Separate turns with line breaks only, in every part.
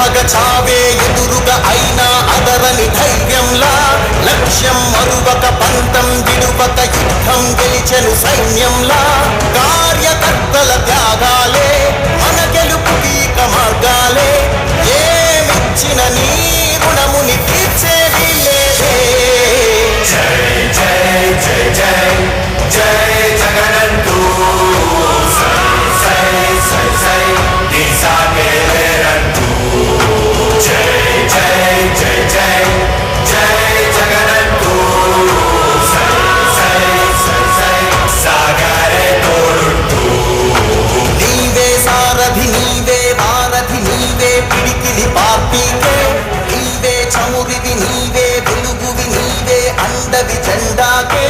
మగ చావే ఎదురుగా అయినా అదరని ధైర్యంలా లక్ష్యం మరువక పంతం విడువక యుద్ధం గెలిచను సైన్యంలా కార్యకర్తల త్యాగాలే ఎర్రది జెండాకే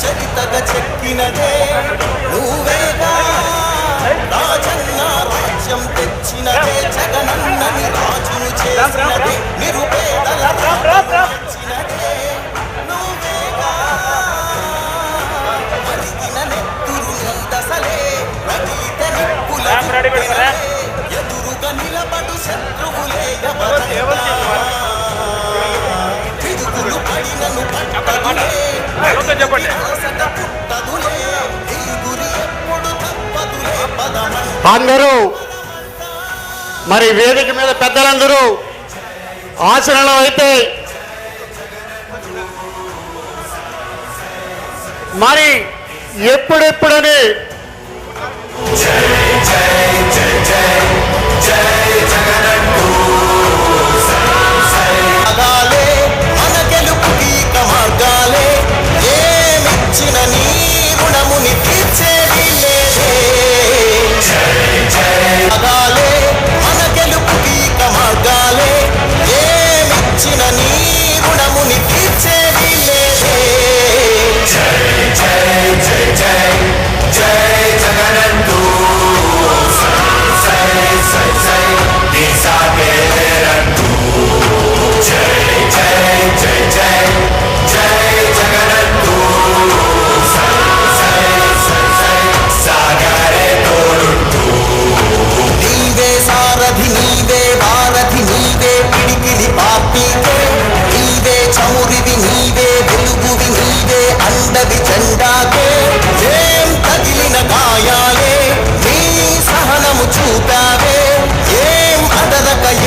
చరితగ చెక్కినదే నువ్వేగా రాజన్న రాజ్యం తెచ్చినదే. జగనన్నని రాజును చేసినదే. నిరుపేదల
చెప్పండి.
అందరూ మరి వేదిక మీద పెద్దలందరూ ఆచరణలో అయితే మరి ఎప్పుడెప్పుడని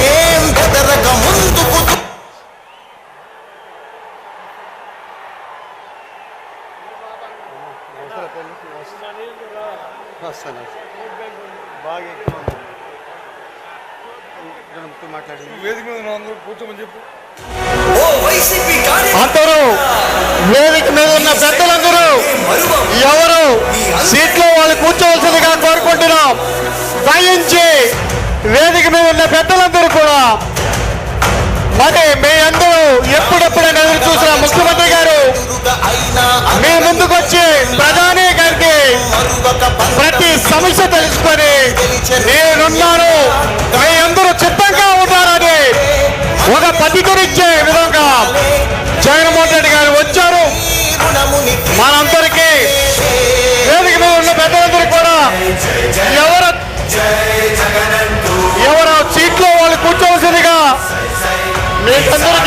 ఏం బెదరక ముందుకు
బాగా ఎక్కువ మాట్లాడింది
వేదిక మీద అందరూ కూర్చోమని చెప్పు
అందరూ వేదిక మీద ఉన్న పెద్దలందరూ ఎవరు? సీట్లో వాళ్ళు కూర్చోవలసిందిగా కోరుకుంటున్నాం. దయించి వేదిక మీద ఉన్న పెద్దలందరూ కూడా మరి మీ అందరూ ఎప్పుడెప్పుడైనా ఎదురు చూసిన ముఖ్యమంత్రి గారు మీ ముందుకు వచ్చి ప్రధాని గారికి ప్రతి సమస్య తెలుసుకొని నేనున్నాను. మీ అందరూ చిత్తంగా ఉన్నారని ఒక పద్ధతినిచ్చే Let's.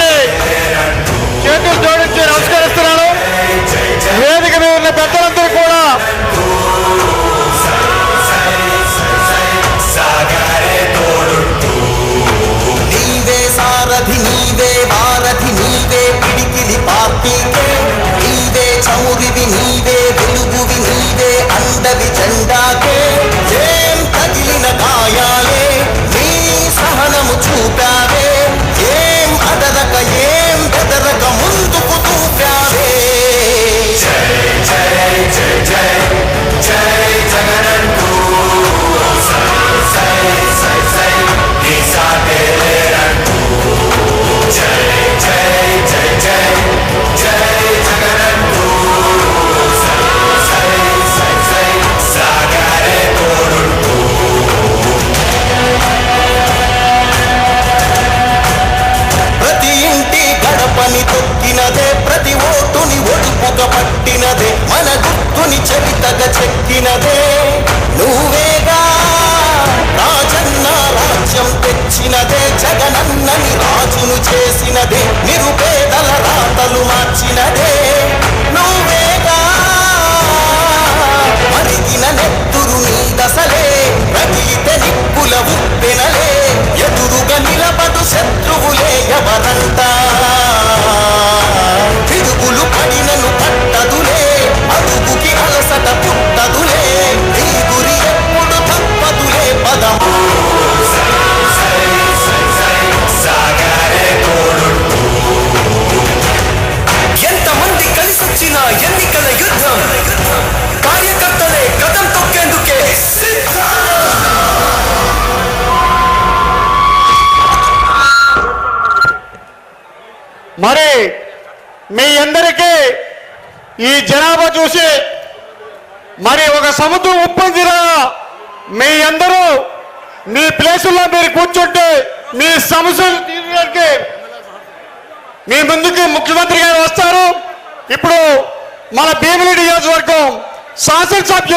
మీ అందరికీ ఈ జనాభా చూసి మరి ఒక సముద్రం ఉప్పొందిరా. మీ అందరూ మీ ప్లేసుల్లో మీరు కూర్చుంటే మీ సమస్యలు తీర్చడానికి మీ ముందుకు ముఖ్యమంత్రి గారు వస్తారు. ఇప్పుడు మన భీమిలి నియోజకవర్గం శాసనసభ్యులు